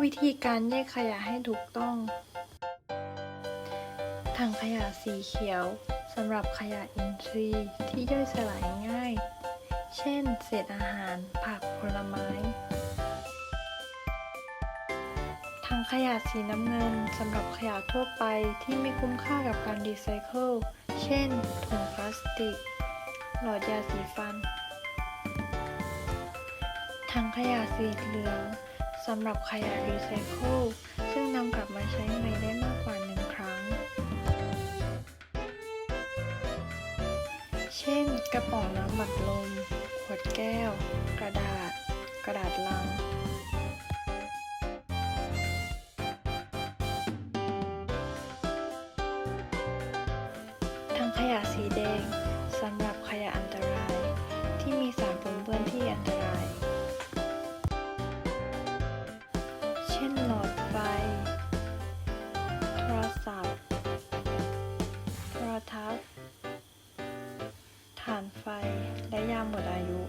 วิธีการแยกขยะให้ถูกต้อง ถังขยะสีเขียวสำหรับขยะอินทรีย์ที่ย่อยสลายง่าย เช่น เศษอาหาร ผัก ผลไม้ ถังขยะสีน้ำเงินสำหรับขยะทั่วไปที่ไม่คุ้มค่ากับการรีไซเคิล เช่น ถุงพลาสติก หลอดยาสีฟัน ถังขยะสีเหลือง สำหรับขยะรีไซเคิลซึ่งนำกลับมาใช้ใหม่ได้มากกว่าหนึ่งครั้ง เช่น กระป๋องน้ำบัดลม ขวดแก้ว กระดาษ กระดาษลังถังขยะสีแดง เช่นหลอดไฟ โทรศัพท์ โทรทัศน์ ถ่านไฟ และยาหมดอายุ